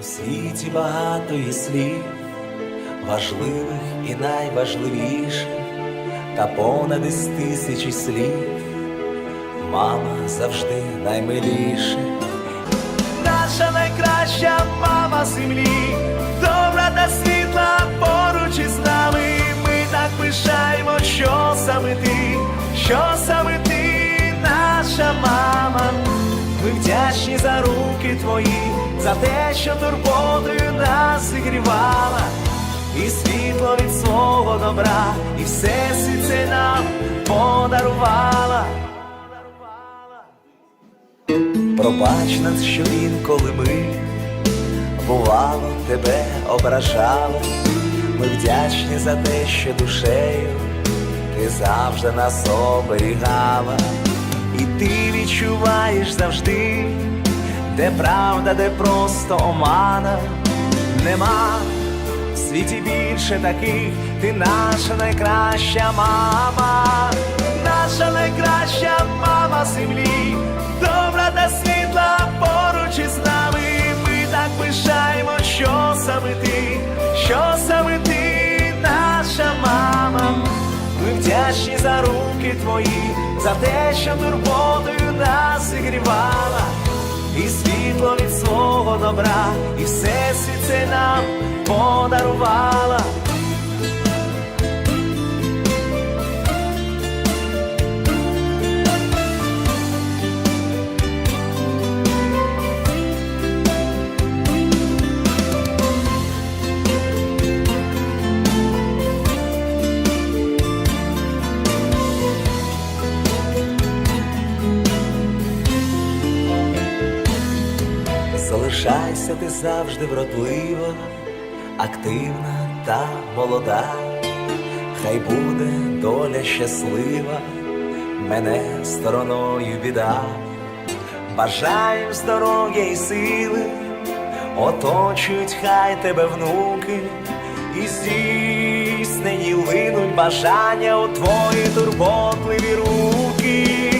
У світі багато є слів, важливих і найважливіших, та понад із тисячі слів, мама завжди наймиліша. Наша найкраща мама землі, добра та світла поруч із нами. Ми так пишаємо, що саме ти, що саме ти, наша мама. Ми вдячні за руки твої, за те, що турботою нас зігрівала, і світло від свого добра, і все це нам подарувала. Пробач нас, що інколи ми бувало тебе ображали. Ми вдячні за те, що душею ти завжди нас оберігала, і ти відчуваєш завжди, де правда, де просто омана. Нема. В світі більше таких, ти наша найкраща мама, наша найкраща мама землі, добра та світла поруч із нами. Ми так пишаємо, що саме ти, що саме ти, наша мама. Ми вдячні за руки твої, за те, що турботою нас зігрівала, і світло від свого добра, і все це нам подарувала. Залишайся ти завжди вродлива, активна та молода, хай буде доля щаслива, мене стороною біда, бажаю здоров'я і сили, оточують хай тебе внуки, і здійснені линуть бажання у твої турботливі руки,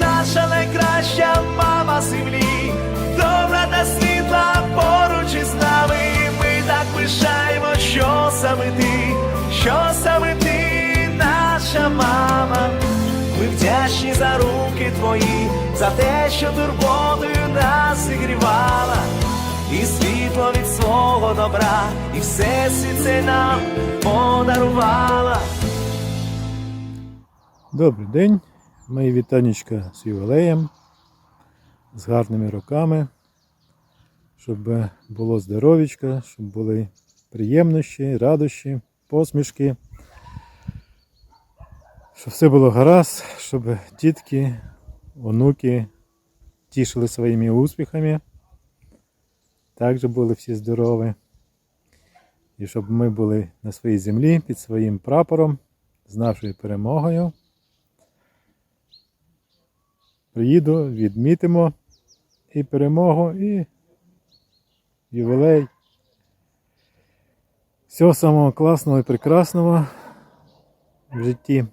наша найкраща мама землі, добра та світла поруч із нами. Ми так пишаємо, що саме ти, що саме ти, наша мама. Ми вдячні за руки твої, за те, що турботою нас зігрівала, і світло від свого добра, і все це нам подарувала. Добрий день, мої вітанечка з ювілеєм, з гарними роками, щоб було здоров'ячка, щоб були приємності, радощі, посмішки, щоб все було гаразд, щоб дітки, онуки тішили своїми успіхами, також були всі здорові. І щоб ми були на своїй землі під своїм прапором з нашою перемогою. Приїду, відмітимо і перемогу, і ювілей. Всього самого класного і прекрасного в житті.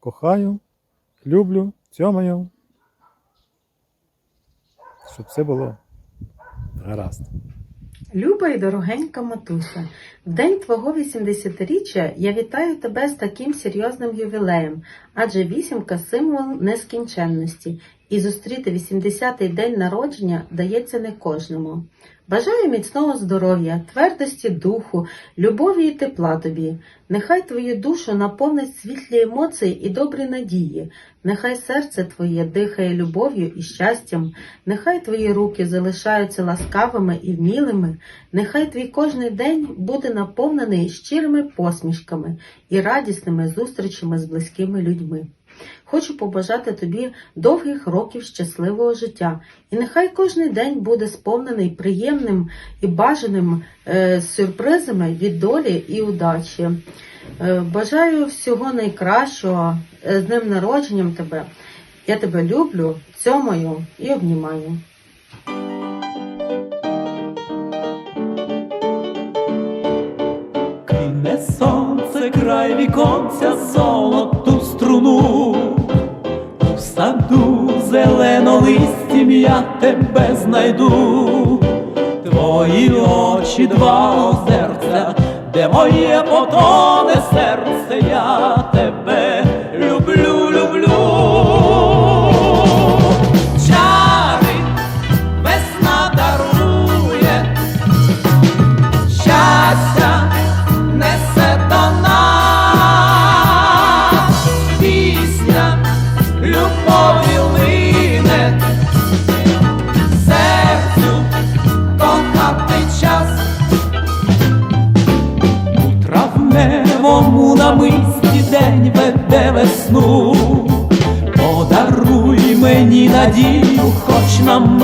Кохаю, люблю, цьомаю. Щоб все було гаразд. Люба і дорогенька матуся, в день твого 80-річчя я вітаю тебе з таким серйозним ювілеєм, адже вісімка символ нескінченності, і зустріти 80-й день народження дається не кожному. Бажаю міцного здоров'я, твердості духу, любові і тепла тобі. Нехай твою душу наповнить світлі емоції і добрі надії. Нехай серце твоє дихає любов'ю і щастям, нехай твої руки залишаються ласкавими і вмілими, нехай твій кожний день буде наповнений щирими посмішками і радісними зустрічами з близькими людьми. Хочу побажати тобі довгих років щасливого життя, і нехай кожний день буде сповнений приємним і бажаним е, сюрпризами від долі і удачі. Е, бажаю всього найкращого е, з днем народженням тебе. Я тебе люблю, цьомаю і обнімаю. Кине сонце край віконця золоту струну, саду зелено листя я тебе знайду. Твої очі два озерця, де моє потоне серце, я тебе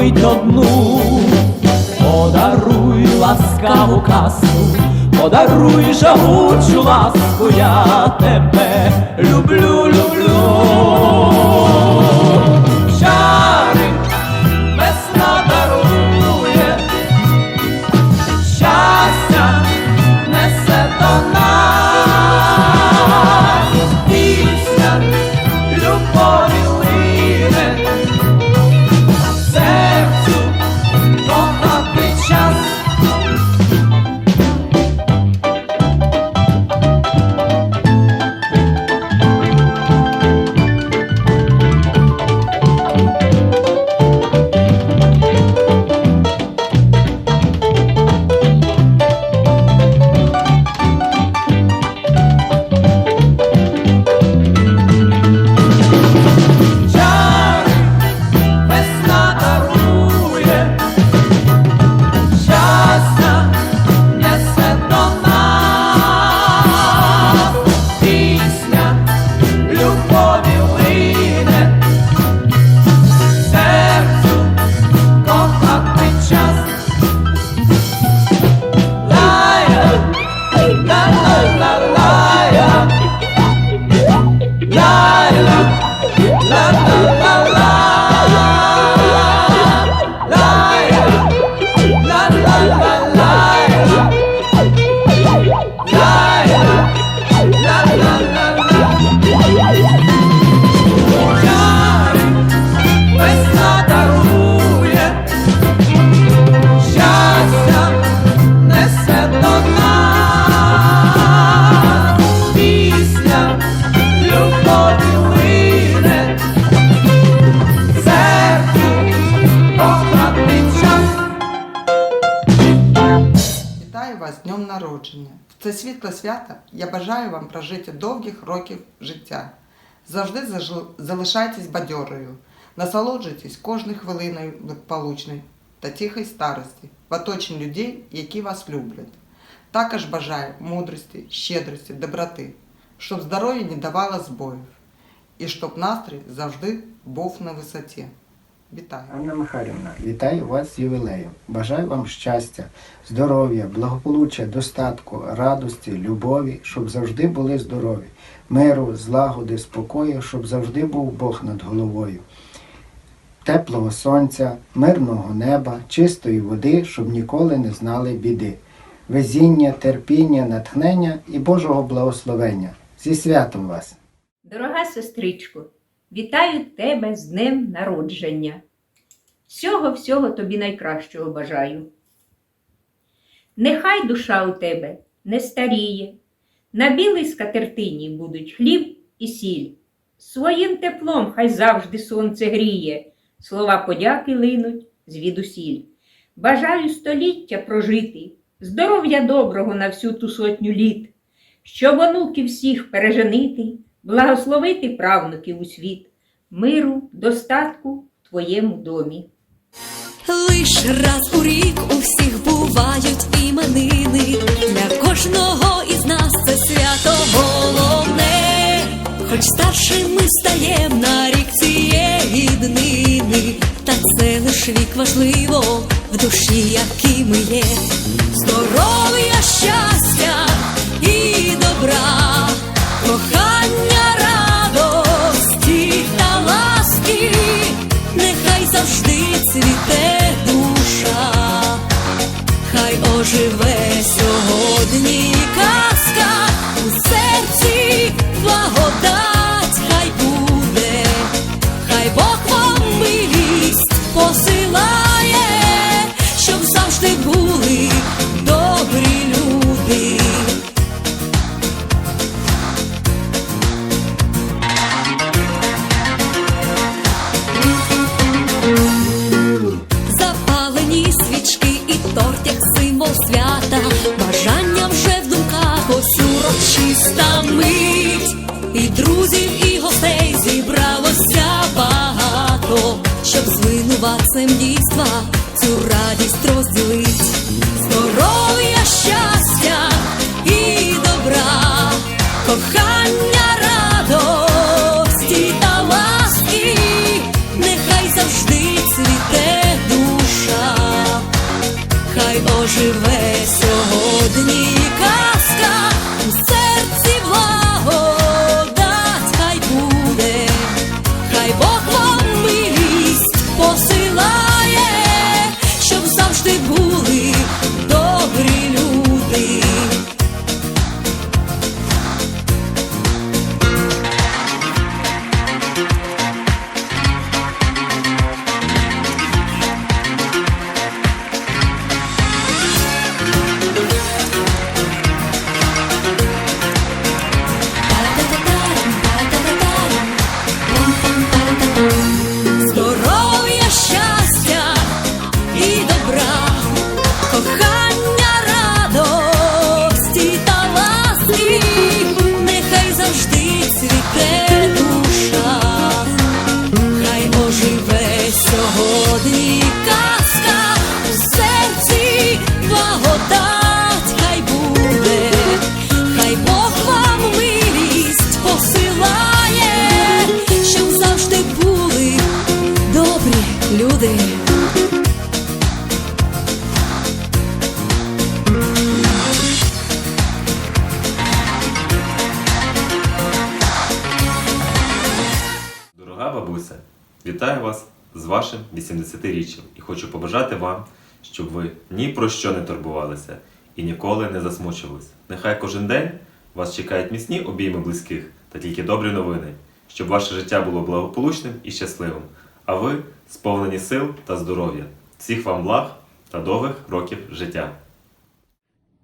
мить одну. Подаруй ласкаву казку, подаруй жагучу ласку, я тебе світле свято я бажаю вам прожити довгих років життя. Завжди залишайтесь бадьорою, насолоджуйтесь кожною хвилиною благополучної та тихої старості в оточенні людей, які вас люблять. Також бажаю мудрості, щедрості, доброти, щоб здоров'я не давало збоїв і щоб настрій завжди був на висоті. Вітаю! Анна Михайлівна, вітаю вас з ювілеєм. Бажаю вам щастя, здоров'я, благополуччя, достатку, радості, любові, щоб завжди були здорові, миру, злагоди, спокою, щоб завжди був Бог над головою. Теплого сонця, мирного неба, чистої води, щоб ніколи не знали біди. Везіння, терпіння, натхнення і Божого благословення. Зі святом вас! Дорога сестричко, вітаю тебе з днем народження. Всього всього тобі найкращого бажаю. Нехай душа у тебе не старіє, на білій скатертині будуть хліб і сіль. Своїм теплом хай завжди сонце гріє, слова подяки линуть звідусіль. Бажаю століття прожити, здоров'я доброго на всю ту сотню літ, щоб онуків всіх переженити, благословити правнуків у світ, миру, достатку в твоєму домі. Лиш раз у рік у всіх бувають іменини. Для кожного із нас це свято головне. Хоч старшим ми стаєм на рік цієї днини, та це лиш вік важливо в душі, які ми є. Здоров'я, щастя і добра, кохання, цвіте душа, хай оживе сьогодні казка у серці благодать, хай буде, хай Бог вам милість посилає, винуватцем вітаю вас з вашим 80-річчям і хочу побажати вам, щоб ви ні про що не турбувалися і ніколи не засмучувались. Нехай кожен день вас чекають міцні обійми близьких та тільки добрі новини, щоб ваше життя було благополучним і щасливим, а ви сповнені сил та здоров'я. Всіх вам благ та довгих років життя.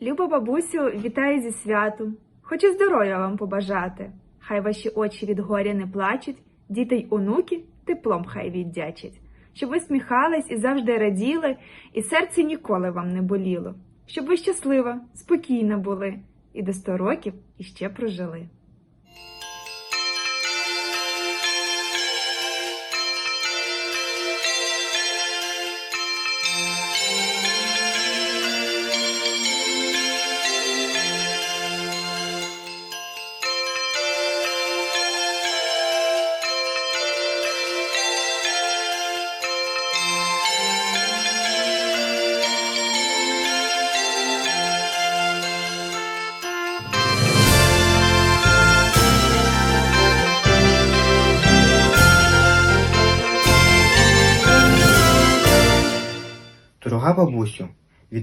Люба бабусю, вітаю зі святом. Хочу здоров'я вам побажати. Хай ваші очі від горя не плачуть, діти й онуки теплом хай віддячить, Щоб ви сміхались і завжди раділи, і серце ніколи вам не боліло. Щоб ви щаслива, спокійна були, і до сто років іще прожили.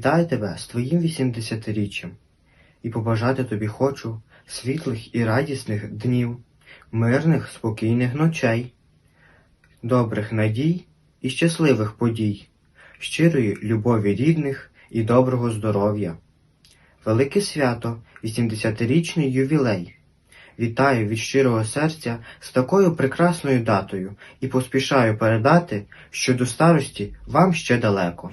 Вітаю тебе з твоїм 80-річчям і побажати тобі хочу світлих і радісних днів, мирних, спокійних ночей, добрих надій і щасливих подій, щирої любові рідних і доброго здоров'я. Велике свято, 80-річний ювілей. Вітаю від щирого серця з такою прекрасною датою і поспішаю передати, що до старості вам ще далеко.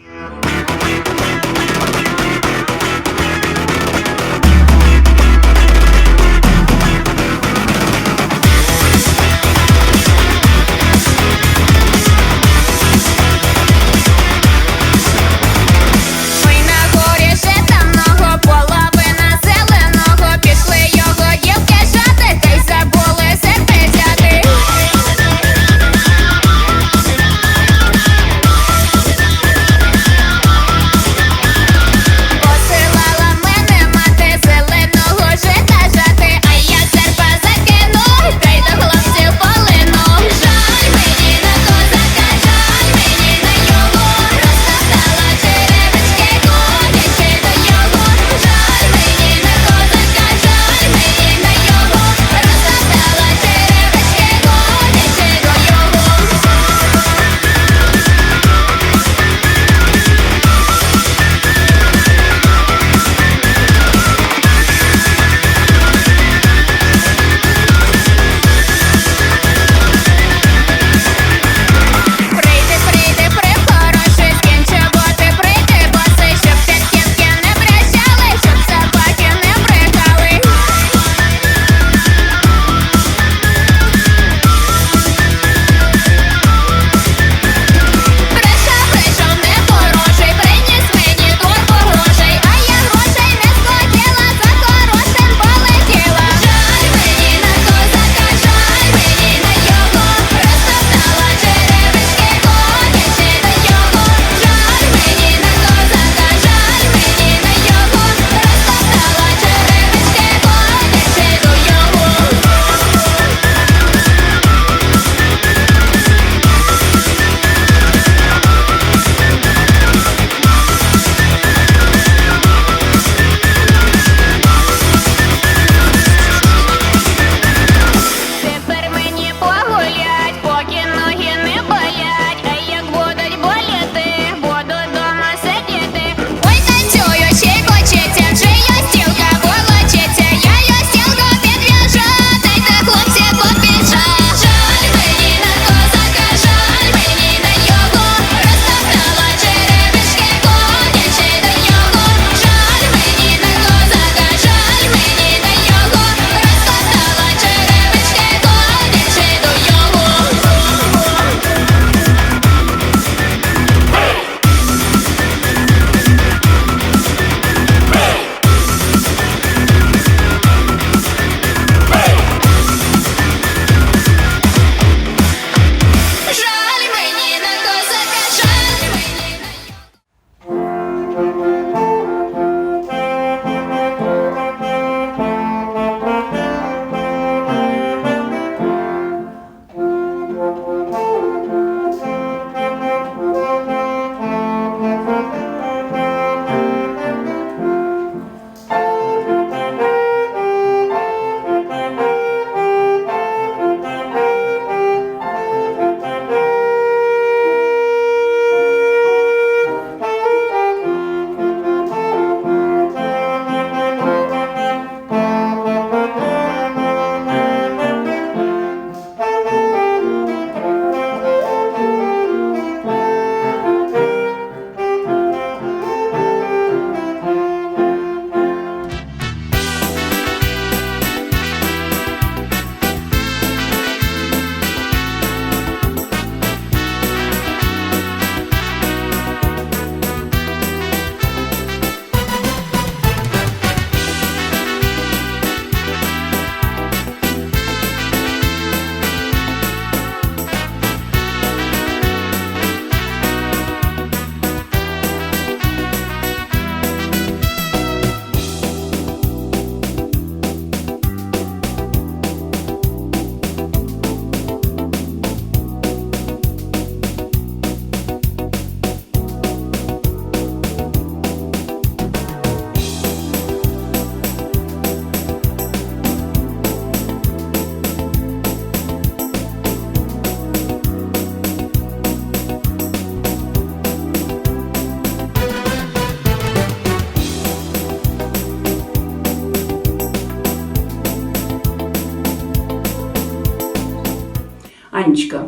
Анечка,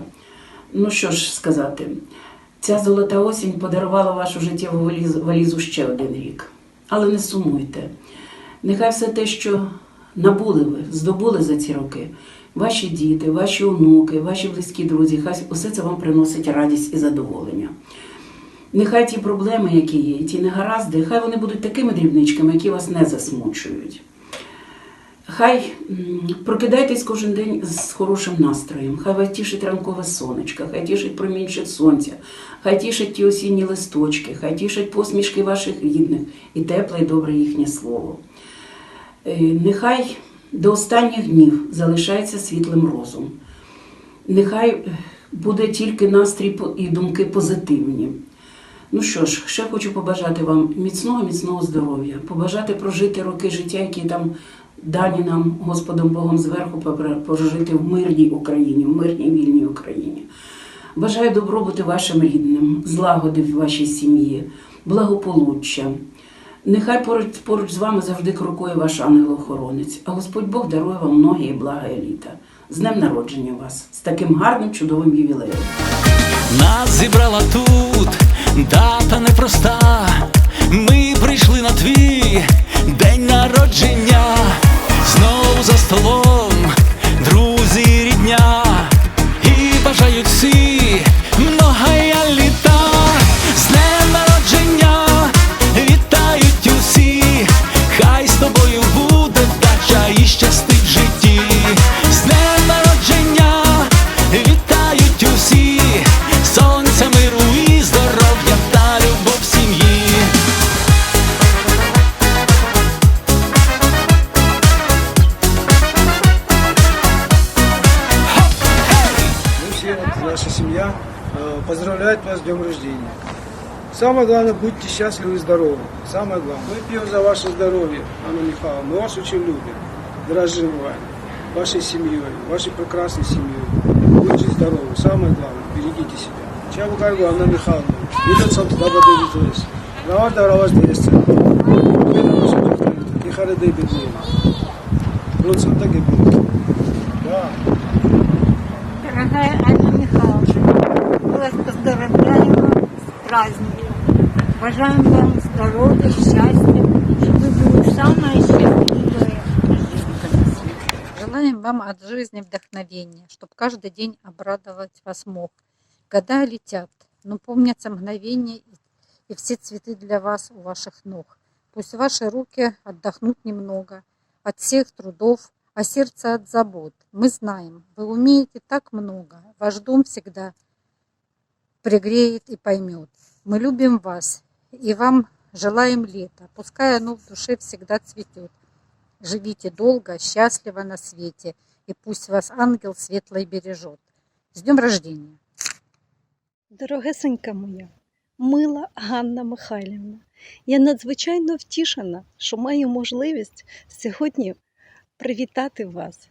ну що ж сказати, ця золота осінь подарувала вашу життєву валізу, ще один рік. Але не сумуйте. Нехай все те, що набули ви, здобули за ці роки, ваші діти, ваші онуки, ваші близькі друзі, хай усе це вам приносить радість і задоволення. Нехай ті проблеми, які є, ті негаразди, хай вони будуть такими дрібничками, які вас не засмучують. Хай прокидайтесь кожен день з хорошим настроєм, хай вас тішить ранкове сонечко, хай тішить промінчик сонця, хай тішать ті осінні листочки, хай тішать посмішки ваших рідних і тепле і добре їхнє слово. Е, Нехай до останніх днів залишається світлим розум. Нехай е, буде тільки настрій і думки позитивні. Ну що ж, ще хочу побажати вам міцного, міцного здоров'я, побажати прожити роки життя, які там дані нам Господом Богом зверху прожити в мирній Україні, в мирній вільній Україні. Бажаю добробути вашим рідним, злагоди в вашій сім'ї, благополуччя. Нехай поруч, поруч з вами завжди крокує ваш ангел-охоронець, а Господь Бог дарує вам многі і блага і літа. З днем народження вас, з таким гарним чудовим ювілеєм. Нас зібрала тут дата непроста. Ми прийшли на твій день народження. Знову за Самое главное, будьте счастливы и здоровы. Самое главное. Мы пьем за ваше здоровье, Анна Михайловна. Мы вас очень любим, дорожим вами, вашей семьей, вашей прекрасной семьей. Будьте здоровы. Самое главное, берегите себя. Чего как Анна Михайловна? Видят сам туда воды Раваш да раваш дересце. Тихаре дай бедные. Процент так и будет. Да. Дорогая Анна Михайловна, вас поздравляем с праздником. Желаем вам здоровья, счастья, чтобы женщины на свете. Желаем вам от жизни вдохновения, чтобы каждый день обрадовать вас мог. Года летят, но помнятся мгновения и все цветы для вас у ваших ног. Пусть ваши руки отдохнут немного от всех трудов, а сердце от забот. Мы знаем, вы умеете так много, ваш дом всегда пригреет и поймет. Мы любим вас и вам желаем лета, пускай оно в душе всегда цветет. Живите долго, счастливо на свете, и пусть вас ангел светлый бережет. С днем рождения! Дорогесенька моя, мила Ганна Михайлівна, я надзвичайно втішена, що маю можливість сьогодні привітати вас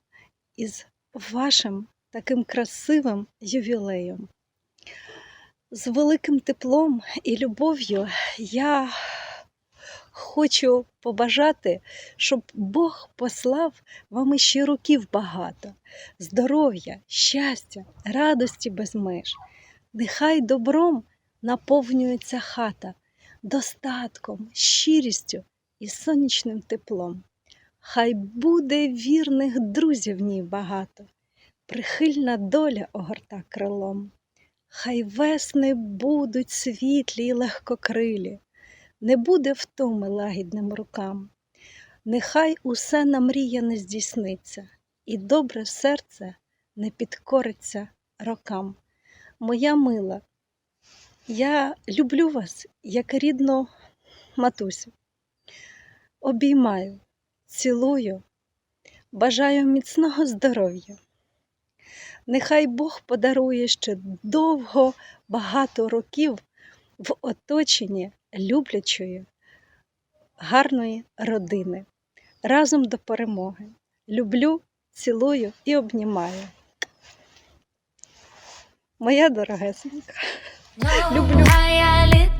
із вашим таким красивим ювілеєм. З великим теплом і любов'ю я хочу побажати, щоб Бог послав вам іще років багато, здоров'я, щастя, радості без меж. Нехай добром наповнюється хата, достатком, щирістю і сонячним теплом. Хай буде вірних друзів в ній багато, прихильна доля огорта крилом. Хай весни будуть світлі й легкокрилі, не буде втоми лагідним рукам. Нехай усе намріяне здійсниться, і добре серце не підкориться рокам. Моя мила, я люблю вас як рідну матусю. Обіймаю, цілую, бажаю міцного здоров'я. Нехай Бог подарує ще довго багато років в оточенні люблячої, гарної родини. Разом до перемоги. Люблю, цілую і обнімаю. Моя дорогесенька. Люблю. А я літаю.